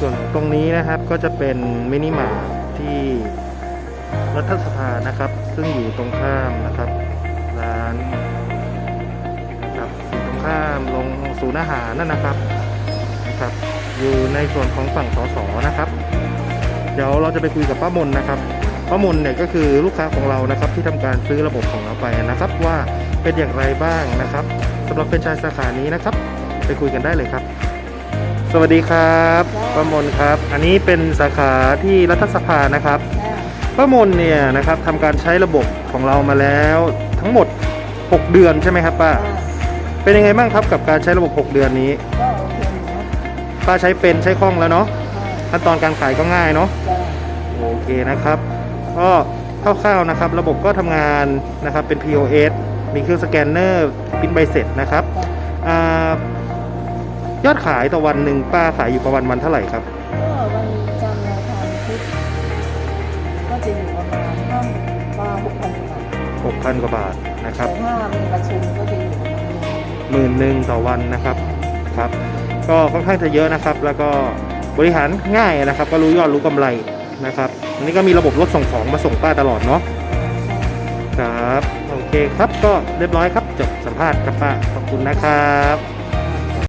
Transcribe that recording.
ส่วนตรงนี้นะครับก็จะเป็นมินิมาร์ทที่รัฐสภานะครับ ซึ่งอยู่ตรงข้ามนะครับร้านนะครับอยู่ตรงข้ามลงศูนย์อาหารนั่นนะครับนะครับ อยู่ในส่วนของฝั่งสสนะครับ เดี๋ยวเราจะไปคุยกับป้ามนนะครับป้ามนเนี่ยก็คือลูกค้าของเรานะครับ ที่ทำการซื้อระบบของเราไปนะครับ ว่าเป็นอย่างไรบ้างนะครับสำหรับเป็นชายสาขานี้นะครับ ไปคุยกันได้เลยครับ สวัสดีครับป้ามนครับ อันนี้เป็นสาขาที่รัฐสภานะครับป้ามนเนี่ยนะครับทำการใช้ระบบของเรามาแล้วทั้งหมด 6 เดือนใช่ไหมครับป้าเป็นยังไงบ้างครับกับการใช้ระบบ 6 เดือนนี้ก็โอเคนะป้าใช้เป็นใช้คล่องแล้วเนาะขั้นตอนการขายก็ง่ายเนาะจ้าโอเคนะครับก็คร่าวๆนะครับ ระบบก็ทำงานนะครับเป็น POS มีเครื่องสแกนเนอร์พิมพ์ใบเสร็จนะครับอา ยอดขายต่อวันหนึ่งป้าขายอยู่ประมาณวันเท่าไหร่ครับ ก็วันจันทร์อังคารพุธก็จะอยู่ประมาณห้ามาหกพันกว่าบาท6,000 กว่าบาทนะครับแต่ถ้ามีประชุมก็จะอยู่ประมาณหมื่นหมื่นหนึ่งต่อวันนะครับครับ ก็ค่อนข้างจะเยอะนะครับ แล้วก็บริหารง่ายนะครับ ก็รู้ยอดรู้กำไรนะครับอันนี้ก็มีระบบรถส่งของมาส่งป้าตลอดเนาะใช่ครับ โอเคครับก็เรียบร้อยครับ จบสัมภาษณ์ครับป้าขอบคุณนะครับ